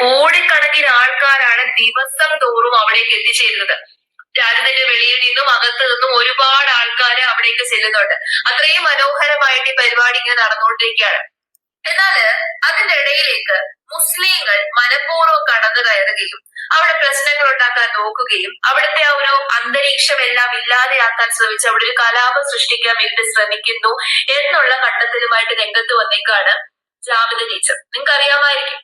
കോടിക്കണക്കിന് ആൾക്കാരാണ് ദിവസം തോറും അവിടേക്ക് എത്തിച്ചേരുന്നത്. രാജ്യത്തിന്റെ വെളിയിൽ നിന്നും അകത്ത് നിന്നും ഒരുപാട് ആൾക്കാർ അവിടേക്ക് ചെല്ലുന്നുണ്ട്. അത്രയും മനോഹരമായിട്ട് ഈ പരിപാടി ഇങ്ങനെ നടന്നുകൊണ്ടിരിക്കുകയാണ്. എന്നാൽ അതിന്റെ ഇടയിലേക്ക് മുസ്ലിങ്ങൾ മനഃപൂർവം കടന്നു കയറുകയും അവിടെ പ്രശ്നങ്ങൾ ഉണ്ടാക്കാൻ നോക്കുകയും അവിടുത്തെ ആ ഒരു അന്തരീക്ഷം എല്ലാം ഇല്ലാതെയാക്കാൻ ശ്രമിച്ച് അവിടെ ഒരു കലാപം സൃഷ്ടിക്കാൻ വേണ്ടി ശ്രമിക്കുന്നു എന്നുള്ള ഘട്ടത്തിലുമായിട്ട് രംഗത്ത് വന്നേക്കാണ് ജാമിദ ടീച്ചർ. നിങ്ങൾക്ക് അറിയാമായിരിക്കും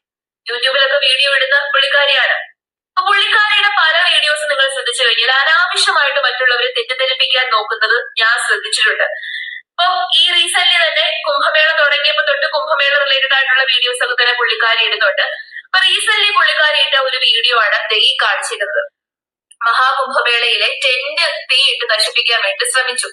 യൂട്യൂബിലൊക്കെ വീഡിയോ ഇടുന്ന പുള്ളിക്കാരിയാണ്. അപ്പൊ പുള്ളിക്കാരിയുടെ പല വീഡിയോസ് നിങ്ങൾ ശ്രദ്ധിച്ചു കഴിഞ്ഞാൽ അനാവശ്യമായിട്ട് മറ്റുള്ളവരെ തെറ്റിദ്ധരിപ്പിക്കാൻ നോക്കുന്നത് ഞാൻ ശ്രദ്ധിച്ചിട്ടുണ്ട്. അപ്പൊ ഈ റീസെന്റ് തന്നെ കുംഭമേള തുടങ്ങിയപ്പോ തൊട്ട് കുംഭമേള റിലേറ്റഡ് ആയിട്ടുള്ള വീഡിയോസ് ഒക്കെ തന്നെ പുള്ളിക്കാരി ഇടുന്നുണ്ട്. അപ്പൊ റീസെന്റ് പുള്ളിക്കാരി ഇട്ട ഒരു വീഡിയോ ആണ് ഈ കാണിച്ചിരുന്നത്. മഹാകുംഭമേളയിലെ ടെന്റ് തീയിട്ട് നശിപ്പിക്കാൻ വേണ്ടി ശ്രമിച്ചു.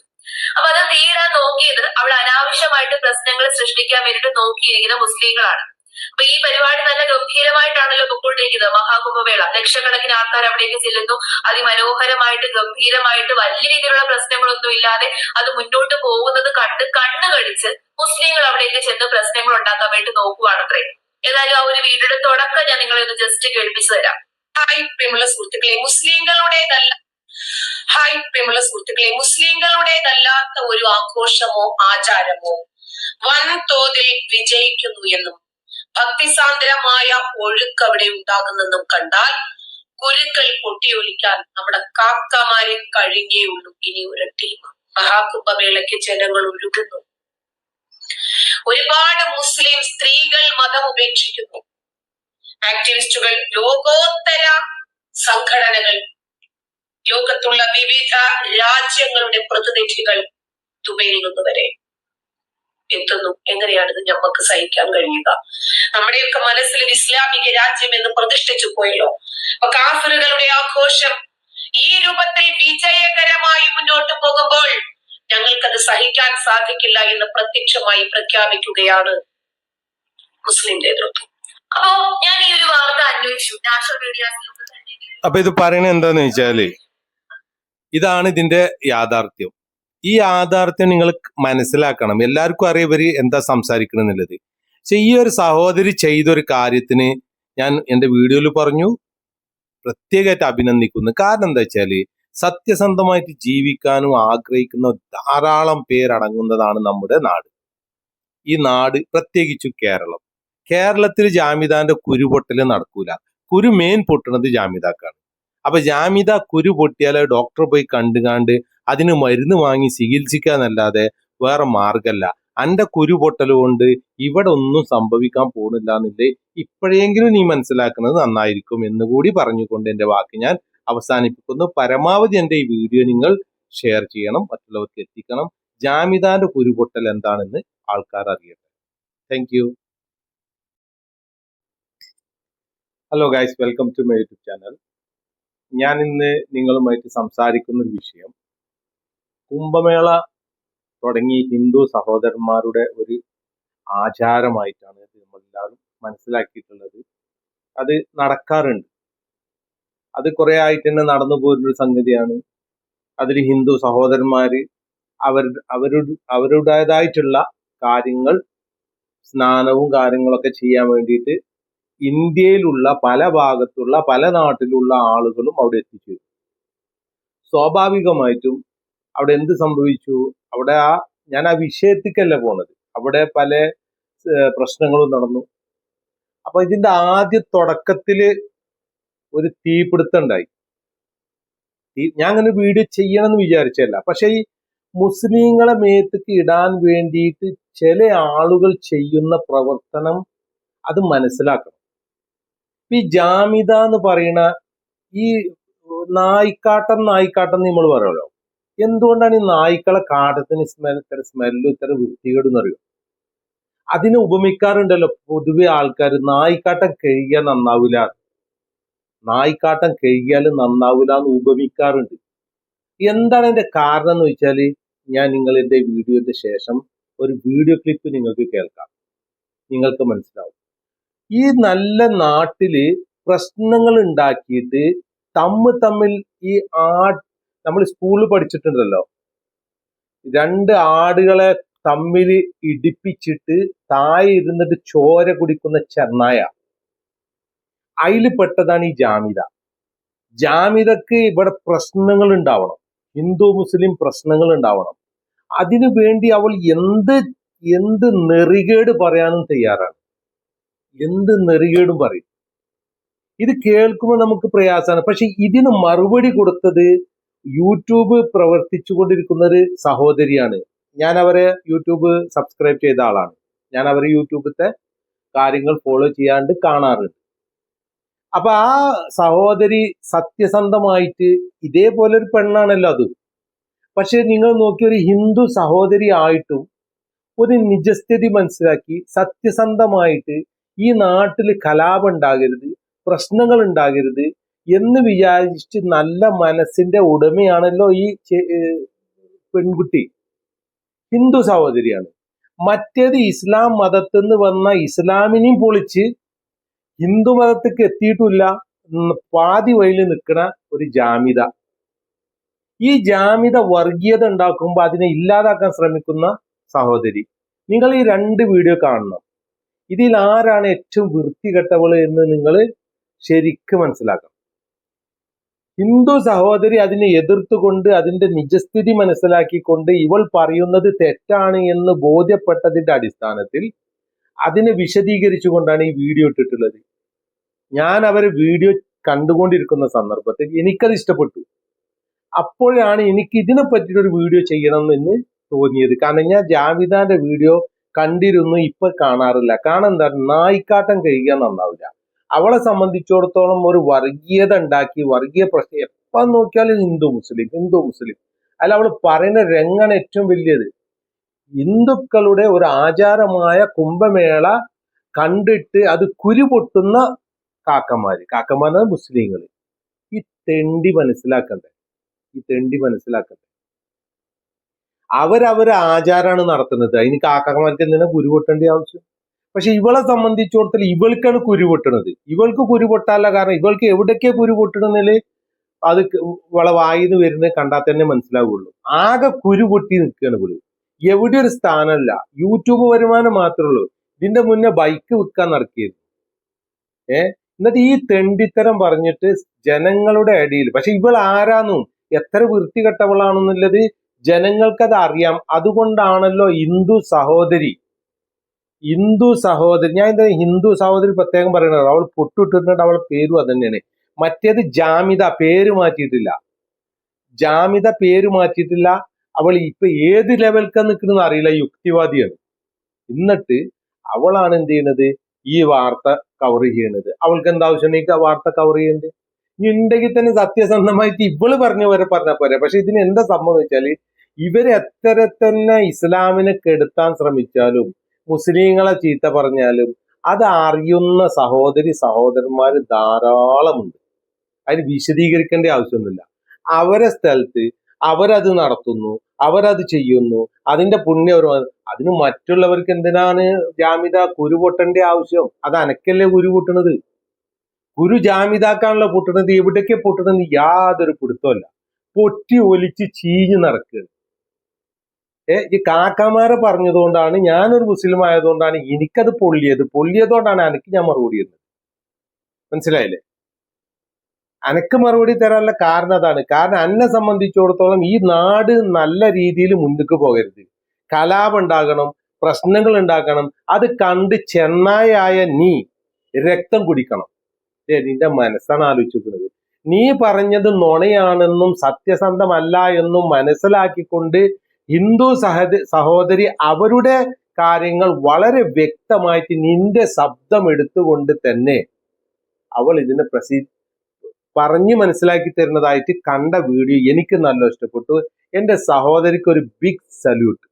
അപ്പൊ അത് തീയിടാൻ നോക്കിയത് അവിടെ അനാവശ്യമായിട്ട് പ്രശ്നങ്ങൾ സൃഷ്ടിക്കാൻ വേണ്ടിയിട്ട് നോക്കിയിരിക്കുന്ന മുസ്ലിങ്ങളാണ്. അപ്പൊ ഈ പരിപാടി നല്ല ഗംഭീരമായിട്ടാണല്ലോ പൊക്കോണ്ടിരിക്കുന്നത് മഹാകുംഭമേള. ലക്ഷക്കണക്കിന് ആൾക്കാർ അവിടേക്ക് ചെല്ലുന്നു. അതിമനോഹരമായിട്ട് ഗംഭീരമായിട്ട് വലിയ രീതിയിലുള്ള പ്രശ്നങ്ങളൊന്നും ഇല്ലാതെ അത് മുന്നോട്ട് പോകുന്നത് കണ്ട് കണ്ണു കടിച്ച് മുസ്ലിങ്ങൾ അവിടേക്ക് ചെന്ന് പ്രശ്നങ്ങൾ ഉണ്ടാക്കാൻ വേണ്ടി നോക്കുവാണത്രേ ഏതായാലും ആ ഒരു വീടിന്റെ തുടക്കം ഞാൻ നിങ്ങളെ ഒന്ന് ജസ്റ്റ് കേൾപ്പിച്ചു തരാം. ഹായ് പ്രിയമുള്ള സുഹൃത്തുക്കളെ. മുസ്ലിങ്ങളുടേതല്ല ഹായ് പ്രിയമുള്ള സുഹൃത്തുക്കളെ. മുസ്ലിങ്ങളുടേതല്ലാത്ത ഒരു ആഘോഷമോ ആചാരമോ വൻതോതിൽ വിജയിക്കുന്നു എന്നും ഭക്തിസാന്ദ്രമായ ഒഴുക്ക് അവിടെ ഉണ്ടാകുന്നെന്നും കണ്ടാൽ കുരുക്കൾ പൊട്ടിയൊലിക്കാൻ നമ്മുടെ കാക്കമാരെ കഴിഞ്ഞേ ഉള്ളൂ. ഇനി ഒരു ടീം മഹാകുംഭമേളയ്ക്ക് ജനങ്ങൾ ഒഴുകുന്നു ഒരുപാട് മുസ്ലിം സ്ത്രീകൾ മതം ഉപേക്ഷിക്കുന്നു. ആക്ടിവിസ്റ്റുകൾ ലോകോത്തര സംഘടനകൾ ലോകത്തുള്ള വിവിധ രാജ്യങ്ങളുടെ പ്രതിനിധികൾ ദുബൈയിൽ നിന്ന് വരെ എത്തുന്നു. എങ്ങനെയാണിത് നമുക്ക് സഹിക്കാൻ കഴിയുക? നമ്മുടെയൊക്കെ മനസ്സിൽ ഇസ്ലാമിക രാജ്യം എന്ന് പ്രതിഷ്ഠിച്ചു പോയല്ലോ. അപ്പൊ കാഫറുകളുടെ ആഘോഷം ഈ രൂപത്തിൽ വിജയകരമായി മുന്നോട്ട് പോകുമ്പോൾ ഞങ്ങൾക്കത് സഹിക്കാൻ സാധിക്കില്ല എന്ന് പ്രത്യക്ഷമായി പ്രഖ്യാപിക്കുകയാണ് മുസ്ലിം നേതൃത്വം. അപ്പോ ഞാൻ ഈ ഒരു വാർത്ത അന്വേഷിച്ചു. നാഷണൽ തന്നെ അപ്പൊ ഇത് പറയണത് എന്താന്ന് വെച്ചാൽ ഇതാണ് ഇതിന്റെ യാഥാർത്ഥ്യം. ഈ യാഥാർത്ഥ്യം നിങ്ങൾ മനസ്സിലാക്കണം. എല്ലാവർക്കും അറിയാം ഇവർ എന്താ സംസാരിക്കണം എന്നുള്ളത്. പക്ഷെ ഈ ഒരു സഹോദരി ചെയ്തൊരു കാര്യത്തിന് ഞാൻ എന്റെ വീഡിയോയിൽ പറഞ്ഞു. പ്രത്യേകമായിട്ട് അഭിനന്ദിക്കുന്നു. കാരണം എന്താ വെച്ചാൽ സത്യസന്ധമായിട്ട് ജീവിക്കാനും ആഗ്രഹിക്കുന്ന ധാരാളം പേരടങ്ങുന്നതാണ് നമ്മുടെ നാട്. ഈ നാട് പ്രത്യേകിച്ചു കേരളം. കേരളത്തിൽ ജാമിദാന്റെ കുരുപൊട്ടൽ നടക്കൂല. കുരു മെയിൻ പൊട്ടുന്നത് ജാമിതാക്കാണ് അപ്പൊ ജാമിത കുരു പൊട്ടിയാൽ ഡോക്ടറെ പോയി കണ്ടുകാണ്ട് അതിന് മരുന്ന് വാങ്ങി ചികിത്സിക്കുക എന്നല്ലാതെ വേറെ മാർഗല്ല. അന്റെ കുരു പൊട്ടൽ കൊണ്ട് ഇവിടെ ഒന്നും സംഭവിക്കാൻ പോകുന്നില്ല എന്നില്ലേ ഇപ്പോഴെങ്കിലും നീ മനസ്സിലാക്കുന്നത് നന്നായിരിക്കും എന്നുകൂടി പറഞ്ഞുകൊണ്ട് എന്റെ വാക്ക് ഞാൻ അവസാനിപ്പിക്കുന്നു. പരമാവധി എന്റെ ഈ വീഡിയോ നിങ്ങൾ ഷെയർ ചെയ്യണം മറ്റുള്ളവർക്ക് എത്തിക്കണം. ജാമിദാന്റെ കുരുപൊട്ടൽ എന്താണെന്ന് ആൾക്കാർ അറിയട്ടെ. Thank hello guys welcome to my YouTube channel ഞാൻ ഇന്ന് നിങ്ങളുമായിട്ട് സംസാരിക്കുന്ന ഒരു വിഷയം കുംഭമേള തുടങ്ങി ഹിന്ദു സഹോദരന്മാരുടെ ഒരു ആചാരമായിട്ടാണ് നമ്മളെല്ലാവരും മനസ്സിലാക്കിയിട്ടുള്ളത്. അത് നടക്കാറുണ്ട്. അത് കുറെ ആയിട്ട് തന്നെ നടന്നു പോരുന്ന ഒരു സംഗതിയാണ്. അതിൽ ഹിന്ദു സഹോദരന്മാര് അവർ അവരുടെ അവരുടേതായിട്ടുള്ള കാര്യങ്ങൾ സ്നാനവും കാര്യങ്ങളൊക്കെ ചെയ്യാൻ വേണ്ടിയിട്ട് ഇന്ത്യയിലുള്ള പല ഭാഗത്തുള്ള പല നാട്ടിലുള്ള ആളുകളും അവിടെ എത്തിച്ചേരും. സ്വാഭാവികമായിട്ടും അവിടെ എന്ത് സംഭവിച്ചു? അവിടെ ആ ഞാൻ ആ വിഷയത്തിക്കല്ല പോണത്. അവിടെ പല പ്രശ്നങ്ങളും നടന്നു. അപ്പൊ ഇതിന്റെ ആദ്യ തുടക്കത്തിൽ ഒരു തീപിടുത്തം ഉണ്ടായി. ഞാൻ അങ്ങനെ വീഡിയോ ചെയ്യണം എന്ന് വിചാരിച്ചല്ല പക്ഷെ ഈ മുസ്ലിങ്ങളെ മേത്തേക്ക് ഇടാൻ വേണ്ടിയിട്ട് ചില ആളുകൾ ചെയ്യുന്ന പ്രവർത്തനം അത് മനസ്സിലാക്കണം. ഈ ജാമിത എന്ന് പറയുന്ന ഈ നായിക്കാട്ടം നായിക്കാട്ടം നമ്മൾ പറയുമല്ലോ. എന്തുകൊണ്ടാണ് ഈ നായ്ക്കളെ കാട്ടത്തിന് സ്മെൽ ഇത്ര സ്മെല്ലും ഇത്ര വൃത്തികേടും എന്നറിയോ? അതിനെ ഉപമിക്കാറുണ്ടല്ലോ പൊതുവെ ആൾക്കാർ നായിക്കാട്ടം കഴുകിയാൽ നന്നാവില്ല നായിക്കാട്ടം കഴുകിയാൽ നന്നാവില്ല എന്ന് ഉപമിക്കാറുണ്ട്. എന്താണ് അതിന്റെ കാരണം എന്ന് വെച്ചാൽ ഞാൻ നിങ്ങളുടെ വീഡിയോയുടെ ശേഷം ഒരു വീഡിയോ ക്ലിപ്പ് നിങ്ങൾക്ക് കേൾക്കാം. നിങ്ങൾക്ക് മനസ്സിലാവും. ഈ നല്ല നാട്ടിൽ പ്രശ്നങ്ങൾ ഉണ്ടാക്കിയിട്ട് തമ്മിൽ തമ്മിൽ ഈ ആ നമ്മൾ സ്കൂളിൽ പഠിച്ചിട്ടുണ്ടല്ലോ. രണ്ട് ആടുകളെ തമ്മിൽ ഇടിപ്പിച്ചിട്ട് താഴെ ഇരുന്നിട്ട് ചോര കുടിക്കുന്ന ചെന്നായ. അതിൽ പെട്ടതാണ് ഈ ജാമിത ജാമിതക്ക് ഇവിടെ പ്രശ്നങ്ങൾ ഉണ്ടാവണം. ഹിന്ദു മുസ്ലിം പ്രശ്നങ്ങൾ ഉണ്ടാവണം. അതിനു വേണ്ടി അവൾ എന്ത് എന്ത് നെറികേട് പറയാനും തയ്യാറാണ്. എന്ത് നെറികേടും പറയും. ഇത് കേൾക്കുമ്പോൾ നമുക്ക് പ്രയാസമാണ് പക്ഷെ ഇതിന് മറുപടി കൊടുത്തത് യൂട്യൂബ് പ്രവർത്തിച്ചു കൊണ്ടിരിക്കുന്ന ഒരു സഹോദരിയാണ്. ഞാൻ അവരെ യൂട്യൂബ് സബ്സ്ക്രൈബ് ചെയ്ത ആളാണ്. ഞാൻ അവരെ യൂട്യൂബിലത്തെ കാര്യങ്ങൾ ഫോളോ ചെയ്യാണ്ട് കാണാറുണ്ട്. അപ്പൊ ആ സഹോദരി സത്യസന്ധമായിട്ട് ഇതേപോലെ ഒരു പെണ്ണാണല്ലോ അത്. പക്ഷെ നിങ്ങൾ നോക്കിയ ഒരു ഹിന്ദു സഹോദരി ആയിട്ടും ഒരു നിജസ്ഥിതി മനസ്സിലാക്കി സത്യസന്ധമായിട്ട് ഈ നാട്ടിൽ കലാപം ഉണ്ടാകരുത് പ്രശ്നങ്ങൾ ഉണ്ടാകരുത് എന്ന് വിചാരിച്ച് നല്ല മനസ്സിന്റെ ഉടമയാണല്ലോ ഈ പെൺകുട്ടി. ഹിന്ദു സഹോദരിയാണ്. മറ്റേത് ഇസ്ലാം മതത്തിൽ നിന്ന് വന്ന ഇസ്ലാമിനെയും പൊളിച്ച് ഹിന്ദു മതത്തേക്ക് എത്തിയിട്ടില്ല. പാതി വഴിയിൽ നിൽക്കുന്ന ഒരു ജാമിത. ഈ ജാമിത വർഗീയത ഉണ്ടാക്കുമ്പോൾ അതിനെ ഇല്ലാതാക്കാൻ ശ്രമിക്കുന്ന സഹോദരി. നിങ്ങൾ ഈ രണ്ട് വീഡിയോ കാണണം. ഇതിൽ ആരാണ് ഏറ്റവും വൃത്തികെട്ടവൾ എന്ന് നിങ്ങൾ ശരിക്കും മനസ്സിലാക്കണം. ഹിന്ദു സഹോദരി അതിനെ എതിർത്തുകൊണ്ട് അതിന്റെ നിജസ്ഥിതി മനസ്സിലാക്കിക്കൊണ്ട് ഇവൾ പറയുന്നത് തെറ്റാണ് എന്ന് ബോധ്യപ്പെട്ടതിന്റെ അടിസ്ഥാനത്തിൽ അതിനെ വിശദീകരിച്ചുകൊണ്ടാണ് ഈ വീഡിയോ ഇട്ടിട്ടുള്ളത്. ഞാൻ അവരെ വീഡിയോ കണ്ടുകൊണ്ടിരിക്കുന്ന സന്ദർഭത്തിൽ എനിക്കത് ഇഷ്ടപ്പെട്ടു. അപ്പോഴാണ് എനിക്ക് ഇതിനെ പറ്റിയൊരു വീഡിയോ ചെയ്യണം എന്ന് തോന്നിയത്. കാരണം ഞാൻ ജാവിദാന്റെ വീഡിയോ കണ്ടിരുന്നു ഇപ്പൊ കാണാറില്ല. കാരണം എന്താ നായിക്കാട്ടം കഴിയാൻ നന്നാവില്ല. അവളെ സംബന്ധിച്ചിടത്തോളം ഒരു വർഗീയത ഉണ്ടാക്കി വർഗീയ പ്രശ്നം എപ്പം നോക്കിയാലും ഹിന്ദു മുസ്ലിം ഹിന്ദു മുസ്ലിം. അല്ല അവൾ പറയുന്ന രംഗാണ് ഏറ്റവും വലിയത്. ഹിന്ദുക്കളുടെ ഒരു ആചാരമായ കുംഭമേള കണ്ടിട്ട് അത് കുരുപൊട്ടുന്ന കാക്കമാര്. കാക്കമാർ മുസ്ലിങ്ങൾ ഈ തെണ്ടി മനസ്സിലാക്കണ്ടേ? ഈ തെണ്ടി മനസ്സിലാക്കണ്ടേ? അവരവരെ ആചാരമാണ് നടത്തുന്നത്. അതിന് കാക്കമാർക്ക് എന്തിനാ കുരുപൊട്ടേണ്ട ആവശ്യം? പക്ഷെ ഇവളെ സംബന്ധിച്ചിടത്തോളം ഇവൾക്കാണ് കുരുപൊട്ടണത് ഇവൾക്ക് കുരുപൊട്ടാനുള്ള കാരണം ഇവൾക്ക് എവിടൊക്കെ കുരുപൊട്ടണമെന്നിൽ അത് ഇവളെ വായിന്ന് വരുന്നത് കണ്ടാൽ തന്നെ മനസ്സിലാവുള്ളൂ. ആകെ കുരുപൊട്ടി നിൽക്കുകയാണ് പുള്ളി എവിടെ ഒരു സ്ഥാനമല്ല. യൂട്യൂബ് വരുമാനം മാത്രമേ ഉള്ളൂ. ഇതിന്റെ മുന്നേ ബൈക്ക് വിൽക്കാൻ നടക്കിയിരുന്നു ഏ? എന്നിട്ട് ഈ തെണ്ടിത്തരം പറഞ്ഞിട്ട് ജനങ്ങളുടെ അടിയിൽ പക്ഷെ ഇവൾ ആരാന്നും? എത്ര വൃത്തികെട്ടവളാണെന്നുള്ളത് ജനങ്ങൾക്കത് അറിയാം. അതുകൊണ്ടാണല്ലോ ഹിന്ദു സഹോദരി ഹിന്ദു സഹോദരി ഞാൻ എന്താ ഹിന്ദു സഹോദരി പ്രത്യേകം പറയണത്? അവൾ പൊട്ടിട്ടിട്ടുണ്ട് അവളെ പേരും അത് തന്നെയാണ് മറ്റേത് ജാമിത പേര് മാറ്റിയിട്ടില്ല. ജാമിത പേര് മാറ്റിയിട്ടില്ല. അവൾ ഇപ്പൊ ഏത് ലെവൽക്കാ നിൽക്കുന്നത് അറിയില്ല യുക്തിവാദിയാണ്. എന്നിട്ട് അവളാണ് എന്ത് ചെയ്യണത്? ഈ വാർത്ത കവർ ചെയ്യണത്. അവൾക്ക് എന്താ ആവശ്യമുണ്ടെങ്കിൽ ആ വാർത്ത കവർ ചെയ്യണ്ടേ. ഉണ്ടെങ്കിൽ തന്നെ സത്യസന്ധമായിട്ട് ഇവൾ പറഞ്ഞ പോലെ പറഞ്ഞ പോരെ. പക്ഷെ ഇതിന് എന്താ സംഭവം വെച്ചാൽ ഇവരെത്ര തന്നെ ഇസ്ലാമിനെ കെടുത്താൻ ശ്രമിച്ചാലും മുസ്ലിങ്ങളെ ചീത്ത പറഞ്ഞാലും അത് അറിയുന്ന സഹോദരി സഹോദരന്മാർ ധാരാളമുണ്ട്. അതിന് വിശദീകരിക്കേണ്ട ആവശ്യമൊന്നുമില്ല. അവരെ സ്ഥലത്ത് അവരത് നടത്തുന്നു അവരത് ചെയ്യുന്നു അതിന്റെ പുണ്യം ഒരു അതിന് മറ്റുള്ളവർക്ക് എന്തിനാണ് ജാമിത കുരു പൊട്ടേണ്ട ആവശ്യം? അത് അനക്കല്ലേ കുരു പൊട്ടണത്? കുരു ജാമിതാക്കാണല്ലോ പൊട്ടണത് എവിടേക്ക് പൊട്ടണത് യാതൊരു പിടുത്തമല്ല പൊട്ടി ഒലിച്ച് ചീഞ്ഞു നടക്കുകയാണ്. ഏ ഈ കാക്കാമാരെ പറഞ്ഞതുകൊണ്ടാണ് ഞാനൊരു മുസ്ലിം ആയതുകൊണ്ടാണ് എനിക്കത് പൊള്ളിയത്. പൊള്ളിയതുകൊണ്ടാണ് എനിക്ക് ഞാൻ മറുപടി തന്നത്. മനസ്സിലായില്ലേ? അനക്ക് മറുപടി തരാനുള്ള കാരണം അതാണ്. കാരണം എന്നെ സംബന്ധിച്ചിടത്തോളം ഈ നാട് നല്ല രീതിയിൽ മുന്നിക്ക് പോകരുത്. കലാപം ഉണ്ടാകണം പ്രശ്നങ്ങൾ ഉണ്ടാക്കണം അത് കണ്ട് ചെന്നായായ നീ രക്തം കുടിക്കണം. നിന്റെ മനസ്സാണ് ആലോചിക്കുന്നത് നീ പറഞ്ഞത് നുണയാണെന്നും സത്യസന്ധമല്ല എന്നും മനസ്സിലാക്കിക്കൊണ്ട് ഹിന്ദു സഹദ സഹോദരി അവരുടെ കാര്യങ്ങൾ വളരെ വ്യക്തമായിട്ട് നിന്റെ ശബ്ദം എടുത്തുകൊണ്ട് തന്നെ അവൾ ഇതിനെ പ്രസി പറഞ്ഞു മനസ്സിലാക്കി തരുന്നതായിട്ട് കണ്ട വീഡിയോ എനിക്ക് നല്ല ഇഷ്ടപ്പെട്ടു. എന്റെ സഹോദരിക്ക് ഒരു ബിഗ് സല്യൂട്ട്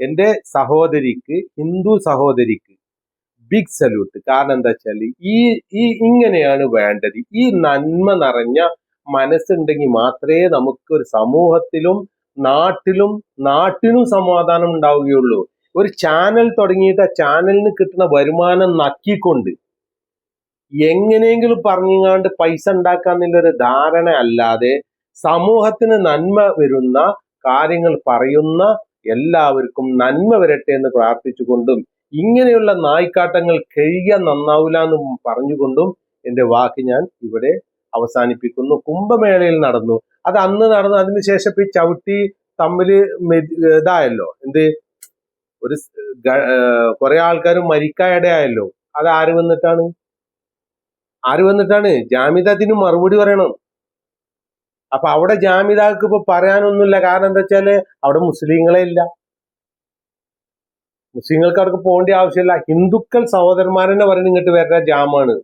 എന്റെ സഹോദരിക്ക് ഹിന്ദു സഹോദരിക്ക് ബിഗ് സല്യൂട്ട് കാരണം എന്താ വെച്ചാൽ ഈ ഈ ഇങ്ങനെയാണ് വേണ്ടത്. ഈ നന്മ നിറഞ്ഞ മനസ്സുണ്ടെങ്കിൽ മാത്രമേ നമുക്ക് ഒരു സമൂഹത്തിലും നാട്ടിലും നാട്ടിനും സമാധാനം ഉണ്ടാവുകയുള്ളൂ. ഒരു ചാനൽ തുടങ്ങിയിട്ട് ആ ചാനലിന് കിട്ടുന്ന വരുമാനം നക്കിക്കൊണ്ട് എങ്ങനെയെങ്കിലും പറഞ്ഞുങ്ങാണ്ട് പൈസ ഉണ്ടാക്കാന്നുള്ളൊരു ധാരണ അല്ലാതെ സമൂഹത്തിന് നന്മ വരുന്ന കാര്യങ്ങൾ പറയുന്ന എല്ലാവർക്കും നന്മ വരട്ടെ എന്ന് പ്രാർത്ഥിച്ചുകൊണ്ടും ഇങ്ങനെയുള്ള നായ്ക്കാട്ടങ്ങൾ കഴിയാൻ നന്നാവില്ല എന്ന് പറഞ്ഞുകൊണ്ടും എന്റെ വാക്ക് ഞാൻ ഇവിടെ അവസാനിപ്പിക്കുന്നു. കുംഭമേളയിൽ നടന്നു. അത് അന്ന് നടന്നു അതിനുശേഷം ഈ ചവിട്ടി തമ്മിൽ ഇതായല്ലോ. എന്ത്? ഒരു കുറെ ആൾക്കാർ മരിക്കായിടയായല്ലോ അത് ആര് വന്നിട്ടാണ്? ആര് വന്നിട്ടാണ്? ജാമിത അതിന് മറുപടി പറയണം. അപ്പൊ അവിടെ ജാമിദാക്ക് ഇപ്പൊ പറയാനൊന്നുമില്ല. കാരണം എന്താ വെച്ചാൽ അവിടെ മുസ്ലിങ്ങളെ ഇല്ല. മുസ്ലിങ്ങൾക്ക് അവർക്ക് പോകേണ്ട ആവശ്യമില്ല. ഹിന്ദുക്കൾ സഹോദരന്മാരെന്നെ പറയുന്നത് ഇങ്ങോട്ട് വരുന്ന ജാമാണ്.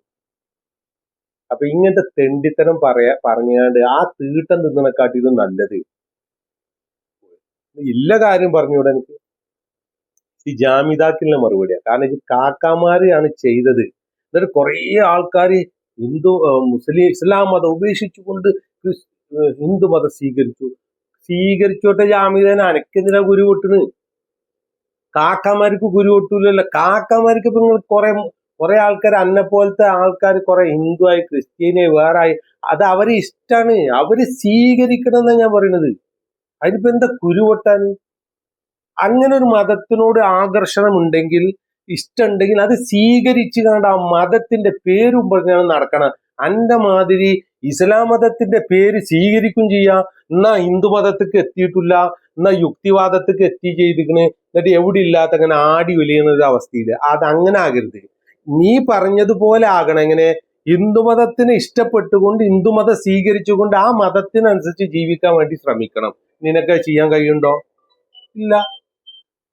അപ്പൊ ഇങ്ങനത്തെ തെണ്ടിത്തരം പറയാ പറഞ്ഞാണ്ട് ആ തീട്ടം തിന്നണക്കാട്ടിലും നല്ലത്. ഇല്ല കാര്യം പറഞ്ഞൂടെ എനിക്ക്? ഈ ജാമിതാക്കിലെ മറുപടിയാ. കാരണം ഇത് കാക്കാമാരെയാണ് ചെയ്തത്. എന്നിട്ട് കുറേ ആൾക്കാർ ഹിന്ദു മുസ്ലിം ഇസ്ലാം മതം ഉപേക്ഷിച്ചുകൊണ്ട് ഹിന്ദു മതം സ്വീകരിച്ചു. സ്വീകരിച്ചോട്ടെ ജാമിതനെ അനക്കെന്തിനാ ഗുരു പൊട്ടണ് കാക്കമാർക്ക് ഗുരു പൊട്ടൂലല്ലോ കാക്കമാർക്ക് ഇപ്പൊ നിങ്ങൾ കുറെ കുറെ ആൾക്കാർ അന്നെ പോലത്തെ ആൾക്കാർ കുറെ ഹിന്ദു ആയി ക്രിസ്ത്യാനിയായി വേറെ ആയി അത് അവരെ ഇഷ്ടമാണ് അവർ സ്വീകരിക്കണം എന്നാ ഞാൻ പറയണത്. അതിനിപ്പോ എന്താ കുരുവട്ടാൻ അങ്ങനെ ഒരു മതത്തിനോട് ആകർഷണം ഉണ്ടെങ്കിൽ ഇഷ്ടമുണ്ടെങ്കിൽ അത് സ്വീകരിച്ചു കണ്ട ആ മതത്തിന്റെ പേരും പറഞ്ഞാണ് നടക്കണം. അന്റെ മാതിരി ഇസ്ലാം മതത്തിന്റെ പേര് സ്വീകരിക്കും ചെയ്യാം. എന്നാ ഹിന്ദു മതത്തിക്ക് എത്തിയിട്ടില്ല. എന്നാ യുക്തിവാദത്തിക്ക് എത്തി ചെയ്തിക്കണ് എന്നിട്ട് എവിടെ ഇല്ലാത്ത അങ്ങനെ ആടി വലിയുന്ന ഒരു അവസ്ഥയിൽ അത് അങ്ങനെ ആകരുത്. നീ പറഞ്ഞതുപോലെ ആകണം. എങ്ങനെ? ഹിന്ദുമതത്തിന് ഇഷ്ടപ്പെട്ടുകൊണ്ട് ഹിന്ദുമതം സ്വീകരിച്ചുകൊണ്ട് ആ മതത്തിനനുസരിച്ച് ജീവിക്കാൻ വേണ്ടി ശ്രമിക്കണം. നിനക്ക് ചെയ്യാൻ കഴിയുണ്ടോ? ഇല്ല.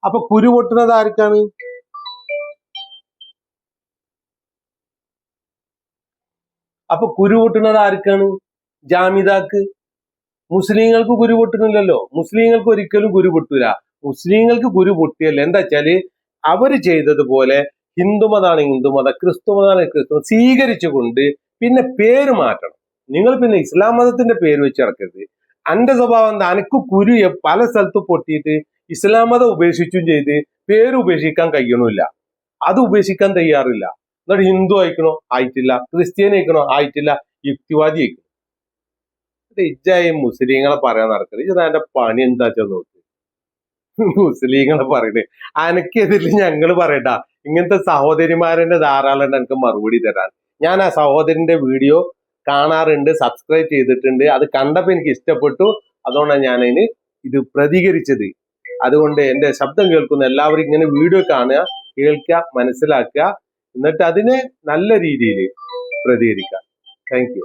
അപ്പൊ കുരു പൊട്ടുന്നത് ആർക്കാണ്? അപ്പൊ കുരു പൊട്ടുന്നത് ആർക്കാണ്? ജാമിതാക്ക് മുസ്ലിങ്ങൾക്ക് കുരു പൊട്ടുന്നില്ലല്ലോ. മുസ്ലിങ്ങൾക്ക് ഒരിക്കലും കുരു പൊട്ടൂല. മുസ്ലിങ്ങൾക്ക് കുരു പൊട്ടിയല്ല. എന്താ വെച്ചാൽ അവർ ചെയ്തതുപോലെ ഹിന്ദുമതാണ് ഹിന്ദുമത ക്രിസ്തുമതാണ് ക്രിസ്തു സ്വീകരിച്ചുകൊണ്ട് പിന്നെ പേര് മാറ്റണം. നിങ്ങൾ പിന്നെ ഇസ്ലാം മതത്തിന്റെ പേര് വെച്ച് ഇറക്കരുത് അന്റെ സ്വഭാവം എന്താ? അനക്ക് കുരു പല സ്ഥലത്ത് പൊട്ടിയിട്ട് ഇസ്ലാം മതം ഉപേക്ഷിച്ചും ചെയ്ത് പേര് ഉപേക്ഷിക്കാൻ കഴിയണില്ല അത് ഉപേക്ഷിക്കാൻ തയ്യാറില്ല. എന്നിട്ട് ഹിന്ദു അയക്കണോ ആയിട്ടില്ല. ക്രിസ്ത്യൻ അയക്കണോ ആയിട്ടില്ല. യുക്തിവാദി അയക്കണം ഇജ്ജായി മുസ്ലിങ്ങളെ പറയാൻ നടക്കരുത്. ഇത് എന്റെ പണി എന്താ വെച്ചാൽ നോക്ക്. മുസ്ലിങ്ങളെ പറയണേ. അനക്കെതിരിൽ ഞങ്ങൾ പറയണ്ട. ഇങ്ങനത്തെ സഹോദരിമാരുടെ ധാരാളം എനിക്ക് മറുപടി തരാൻ. ഞാൻ ആ സഹോദരന്റെ വീഡിയോ കാണാറുണ്ട് സബ്സ്ക്രൈബ് ചെയ്തിട്ടുണ്ട്. അത് കണ്ടപ്പോൾ എനിക്ക് ഇഷ്ടപ്പെട്ടു. അതുകൊണ്ടാണ് ഞാൻ അതിന് ഇത് പ്രതികരിച്ചത്. അതുകൊണ്ട് എന്റെ ശബ്ദം കേൾക്കുന്ന എല്ലാവരും ഇങ്ങനെ വീഡിയോ കാണുക കേൾക്കുക മനസ്സിലാക്കുക. എന്നിട്ട് അതിനെ നല്ല രീതിയിൽ പ്രതികരിക്കുക. താങ്ക്